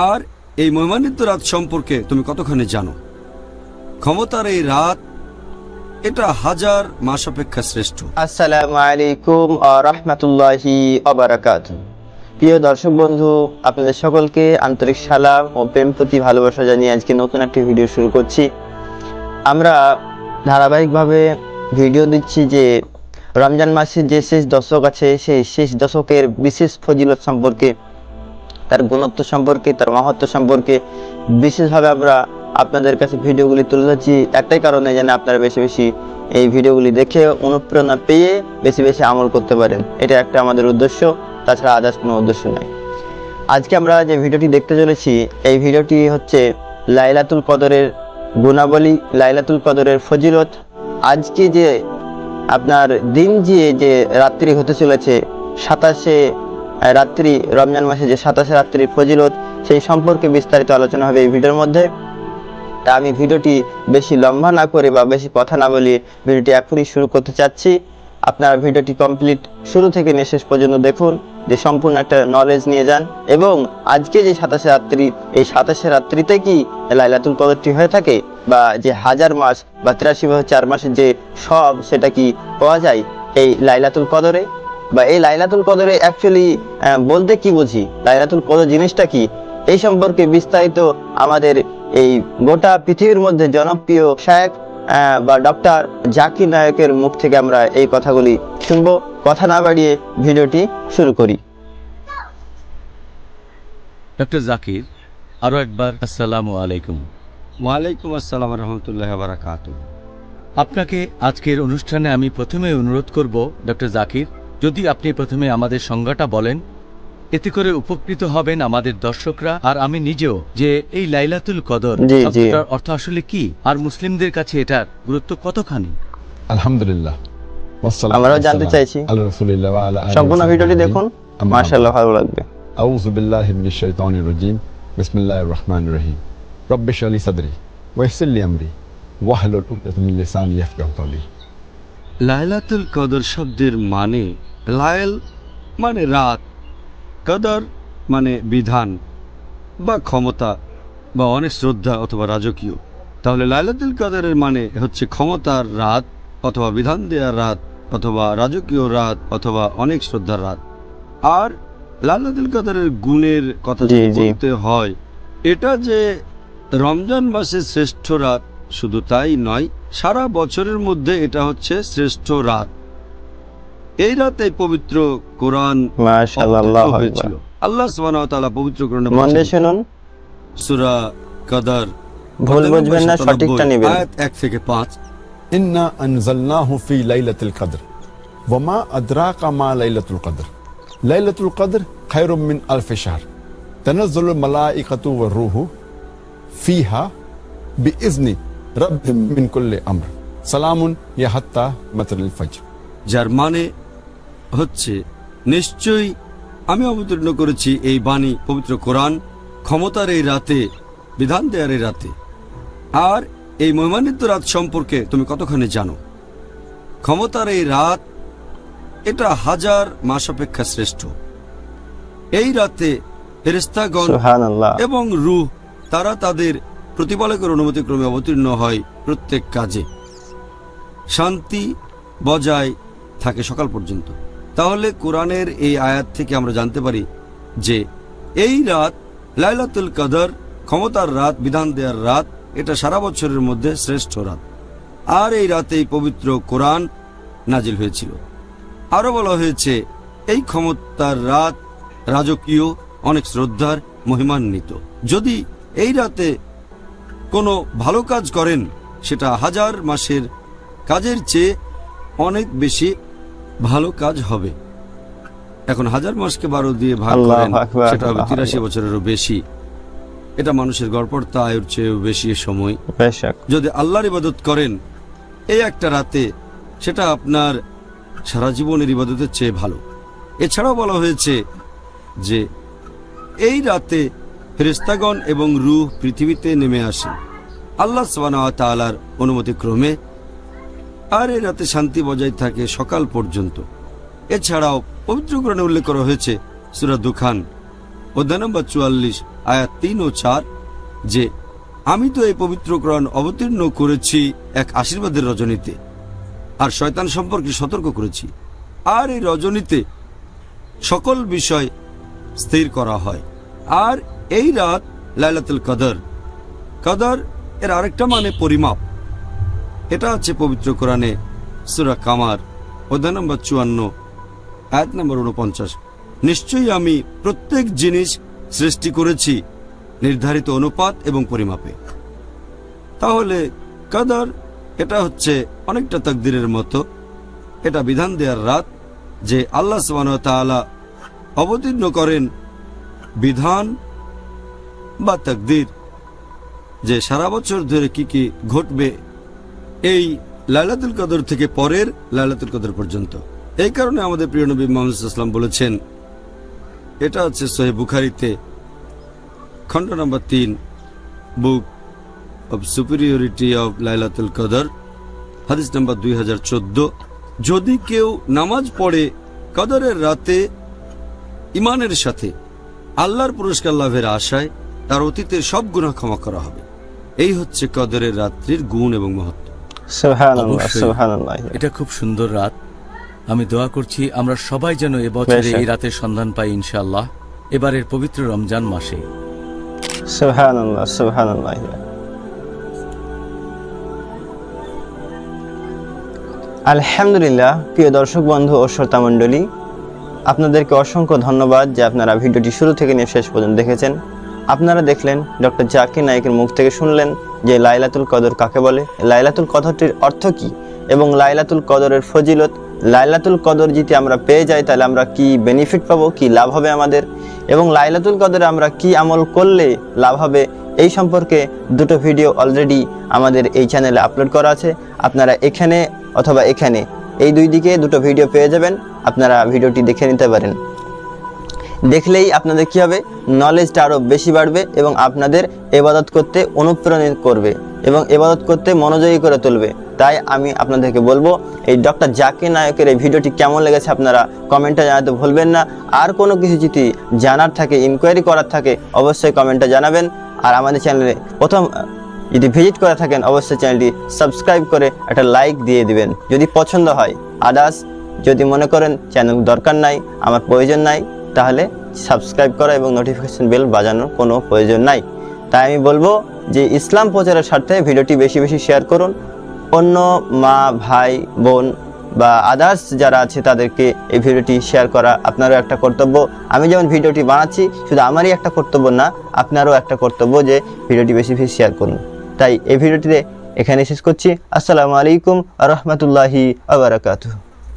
আর এই মহিমান্বিত রাত সম্পর্কে তুমি কতখানি জানো? ক্ষমতার এই রাত, এটা হাজার মাস অপেক্ষা শ্রেষ্ঠ। আসসালামু আলাইকুম রহমতুল্লাহি অবরাকাত প্রিয় দর্শক বন্ধু, আপনাদের সকলকে আন্তরিক সালাম ও প্রেম প্রতি ভালোবাসা জানিয়ে আজকে নতুন একটি ভিডিও শুরু করছি। আমরা ধারাবাহিকভাবে ভিডিও দিচ্ছি যে রমজান মাসের যে শেষ দশক আছে, সেই শেষ দশকের বিশেষ ফজিলত সম্পর্কে তার গুণত্ব সম্পর্কে, তার মাহাত্ম সম্পর্কে। বিশেষভাবে আমরা আপনাদের কাছে ভিডিওগুলি তুলে ধরছি, একটাই কারণে যেন আপনারা বেশি বেশি এই ভিডিওগুলি দেখে অনুপ্রেরণা পেয়ে বেশি বেশি আমল করতে পারেন। এটা একটা আমাদের উদ্দেশ্য, তাছাড়া আদার্স কোনো উদ্দেশ্য নাই। আজকে আমরা যে ভিডিওটি দেখতে চলেছি, এই ভিডিওটি হচ্ছে লাইলাতুল কদরের গুণাবলী, লাইলাতুল কদরের ফজিলত। আজকে যে আপনার দিন যে যে রাত্রি হতে চলেছে, সাতাশে রাত্রি, রমজান মাসে যে সাতাশে রাত্রির ফজিলত, সেই সম্পর্কে বিস্তারিত আলোচনা হবে এই ভিডিওর মধ্যে। তা আমি ভিডিওটি বেশি লম্বা না করে বা বেশি কথা না বলিয়ে ভিডিওটি এখনই শুরু করতে চাচ্ছি। আপনারা ভিডিওটি কমপ্লিট শুরু থেকে নিয়ে শেষ পর্যন্ত দেখুন, যে সম্পূর্ণ একটা নলেজ নিয়ে যান। এবং আজকে যে সাতাশে রাত্রি, এই সাতাশে রাত্রিতে কি লাইলাতুল কদরটি হয়ে থাকে? বা যে হাজার মাস বা তিরাশি বছর চার মাসের যে সব, সেটা কি পাওয়া যায় এই লাইলাতুল কদরে? বা এই লাইলাতুল কদরে অ্যাকচুয়ালি বলতে কি বুঝি? লাইলাতুল কদর জিনিসটা কি? এই সম্পর্কে বিস্তারিত আমাদের এই গোটা পৃথিবীর মধ্যে জনপ্রিয় শায়ক বা ডক্টর জাকির নায়কের মুখ থেকে আমরা এই কথাগুলি শুনব। কথা না বাড়িয়ে ভিডিওটি শুরু করি। ডক্টর জাকির আরও একবার আসসালামু আলাইকুম। ওয়ালাইকুম আসসালাম রহমতুল্লাহ বারাকাত আপনাকে আজকের অনুষ্ঠানে আমি প্রথমে অনুরোধ করব ডক্টর জাকির যদি আপনি প্রথমে আমাদের সংজ্ঞাটা বলেন এতে করে উপকৃত হবেন আমাদের দর্শকরা আর আমি নিজেও যে এই লাইলাতুল কদর। শব্দটার অর্থ আসলে কি? আর মুসলিমদের কাছে এটার গুরুত্ব কতখানি? আলহামদুলিল্লাহ। আমরাও জানতে চাইছি। সম্পূর্ণ ভিডিওটি দেখুন। মাশাআল্লাহ ভালো লাগবে। আউযু বিল্লাহি মিনাশ শাইতানির রাজীম। বিসমিল্লাহির রহমানির রহিম। রব্বি ইশরাহ লি সাদরি ওয়া ইয়াসসির লি আমরি ওয়াহলুল উকদাতাম মিন লিসানি ইয়াফকাহু কওলি। লায়লাতুল কদর শব্দের মানে লায়ল মানে রাত কদর মানে বিধান বা ক্ষমতা বা অনেক শ্রদ্ধা অথবা রাজকীয় তাহলে লাইলাতুল কদরের মানে হচ্ছে ক্ষমতার রাত অথবা বিধান দেওয়ার রাত অথবা রাজকীয় রাত অথবা অনেক শ্রদ্ধার রাত আর লাইলাতুল কদরের গুণের কথা যদি। বলতে হয় এটা যে রমজান মাসের শ্রেষ্ঠ রাত শুধু তাই নয় সারা বছরের মধ্যে এটা হচ্ছে শ্রেষ্ঠ রাত। এই রাতে পবিত্র কোরআন হয়েছিল। আল্লাহ তাআলা পবিত্র কোরআনে শুনুন। সূরা কদর ভুল বুঝবেন না সঠিকটা নেবেন। আয়াত 1 থেকে 5 ইন্না আনজালনাহু ফি লাইলাতিল কদর ওয়া মা আদরাকা মা লাইলাতুল কদর। লাইলাতুল কদর খায়রুম মিন আলফি শাহর। তানাজ্জালুল মালাইকাতু ওয়ার রূহু ফিহা বিইذনি রাব্বিহিম মিন কুল্লি আমর সালামুন হাত্তা ফজর যার মানে হচ্ছে নিশ্চয়ই আমি অবতীর্ণ করেছি এই বাণী পবিত্র কোরআন ক্ষমতার এই রাতে বিধান দেয়ার এই রাতে। আর এই মহিমান্বিত রাত সম্পর্কে তুমি কতখানি জানো? ক্ষমতার এই রাত এটা হাজার মাস অপেক্ষা শ্রেষ্ঠ। এই রাতে ফেরেস্তাগণ এবং রুহ তারা তাদের প্রতিপালকের অনুমতিক্রমে অবতীর্ণ হয় প্রত্যেক কাজে। শান্তি বজায় থাকে সকাল পর্যন্ত। তাহলে কোরআনের এই আয়াত থেকে আমরা জানতে পারি যে, এই রাত লাইলাতুল কদর, ক্ষমতার রাত, বিধান দেওয়ার রাত, এটা সারা বছরের মধ্যে শ্রেষ্ঠ রাত। আর এই রাতেই পবিত্র কোরআন নাজিল হয়েছিল। আরও বলা হয়েছে, এই ক্ষমতার রাত রাজকীয়, অনেক শ্রদ্ধার, মহিমান্বিত। যদি এই রাতে কোনো ভালো কাজ করেন সেটা হাজার মাসের কাজের চেয়ে অনেক বেশি ভালো কাজ হবে। এখন হাজার মাসকে বারো দিয়ে ভাগ করেন সেটা হবে তিরাশি বছরেরও বেশি। এটা মানুষের গড়পড়তা আয়ুর চেয়েও বেশি সময়। যদি আল্লাহর ইবাদত করেন এই একটা রাতে সেটা আপনার সারা জীবনের ইবাদতের চেয়ে ভালো। এছাড়াও বলা হয়েছে যে এই রাতে ফেরেস্তাগণ এবং রুহ পৃথিবীতে নেমে আসেন আল্লাহ সবানা তালার অনুমতি ক্রমে আর এই রাতে শান্তি বজায় থাকে সকাল পর্যন্ত। এছাড়াও পবিত্র গ্রহণে উল্লেখ করা হয়েছে সুরা দুখান, অধ্যায় নম্বর চুয়াল্লিশ, আয়াত তিন ও চার, যে, আমি তো এই পবিত্র গ্রহণ অবতীর্ণ করেছি এক আশীর্বাদের রজনীতে, আর শয়তান সম্পর্কে সতর্ক করেছি। আর এই রজনীতে সকল বিষয় স্থির করা হয়। আর এই রাত লাইলাতুল কদর। কদর এর আরেকটা মানে পরিমাপ। এটা আছে পবিত্র কোরআনে সুরা কামার, অধ্যায় নম্বর চুয়ান্ন, আয়াত নম্বর উনপঞ্চাশ নিশ্চয়ই আমি প্রত্যেক জিনিস সৃষ্টি করেছি নির্ধারিত অনুপাত এবং পরিমাপে। তাহলে কাদার এটা হচ্ছে অনেকটা তকদিরের মতো। এটা বিধান দেওয়ার রাত যে আল্লাহ সুবহানাহু ওয়া তাআলা অবতীর্ণ করেন বিধান বা তাকদির, যে সারা বছর ধরে কি কি ঘটবে এই লাইলাতুল কদর থেকে পরের লাইলাতুল কদর পর্যন্ত। এই কারণে আমাদের প্রিয় নবী মোহাম্মদ ইসলাম বলেছেন, এটা হচ্ছে সোহেব বুখারিতে, খণ্ড নম্বর তিন, বুক অব সুপিরিয়রিটি অব লাইলাতুল কদর, হাদিস নম্বর দুই হাজার চোদ্দ। যদি কেউ নামাজ পড়ে কদরের রাতে ইমানের সাথে আল্লাহর পুরস্কার লাভের আশায় তার অতীতের সব গুনাহ ক্ষমা করা হবে। এই হচ্ছে কদরের রাত্রির গুণ এবং মহত্ব। সুবহানাল্লাহ অবশ্যই। সুবহানাল্লাহ। এটা খুব সুন্দর রাত। আমি দোয়া করছি আমরা সবাই যেন এবছরে এই রাতের সন্ধান পাই ইনশাআল্লাহ। এবারের পবিত্র রমজান মাসে। সুবহানাল্লাহ সুবহানাল্লাহ। আলহামদুলিল্লাহ প্রিয় দর্শক বন্ধু ও শ্রোতা মণ্ডলী আপনাদেরকে অসংখ্য ধন্যবাদ যে আপনারা ভিডিওটি শুরু থেকে নিয়ে শেষ পর্যন্ত দেখেছেন। আপনারা দেখলেন ডক্টর জাকির নায়কের মুখ থেকে শুনলেন যে লাইলাতুল কদর কাকে বলে? লাইলাতুল কদরটির অর্থ কি? এবং লাইলাতুল কদরের ফজিলত, লাইলাতুল কদর যদি আমরা পেয়ে যাই, তাহলে আমরা কি বেনিফিট পাবো? কি লাভ হবে আমাদের? এবং লাইলাতুল কদরে আমরা কি আমল করলে লাভ হবে? এই সম্পর্কে দুটো ভিডিও অলরেডি আমাদের এই চ্যানেলে আপলোড করা আছে। আপনারা এখানে অথবা এখানে এই দুই দিকে দুটো ভিডিও পেয়ে যাবেন। আপনারা ভিডিওটি দেখে নিতে পারেন। দেখলেই আপনাদের কি হবে? নলেজটা আরও বেশি বাড়বে এবং আপনাদের এবাদত করতে অনুপ্রাণিত করবে এবং এবাদত করতে মনোযোগী করে তুলবে। তাই আমি আপনাদেরকে বলব, এই ডক্টর জাকির নায়কের এই ভিডিওটি কেমন লেগেছে আপনারা কমেন্টে জানাতে ভুলবেন না। আর কোনো কিছু যদি জানার থাকে ইনকোয়ারি করার থাকে, অবশ্যই কমেন্টে জানাবেন। আর আমাদের চ্যানেলে প্রথম যদি ভিজিট করে থাকেন, অবশ্যই চ্যানেলটি সাবস্ক্রাইব করে একটা লাইক দিয়ে দিবেন। যদি পছন্দ হয় আদার্স যদি মনে করেন চ্যানেল দরকার নাই, আমার প্রয়োজন নাই তাহলে সাবস্ক্রাইব করা এবং নোটিফিকেশন বেল বাজানোর কোনো প্রয়োজন নাই। তাই আমি বলব যে ইসলাম প্রচারের স্বার্থে ভিডিওটি বেশি বেশি শেয়ার করুন। অন্য মা, ভাই, বোন বা আদার্স যারা আছে তাদেরকে এই ভিডিওটি শেয়ার করা আপনারও একটা কর্তব্য। আমি যেমন ভিডিওটি বানাচ্ছি, শুধু আমারই একটা কর্তব্য না, আপনারও একটা কর্তব্য যে ভিডিওটি বেশি বেশি শেয়ার করুন। তাই এই ভিডিওটিতে এখানে শেষ করছি। আসসালামু আলাইকুম রহমতুল্লাহি আবরাকাতুহ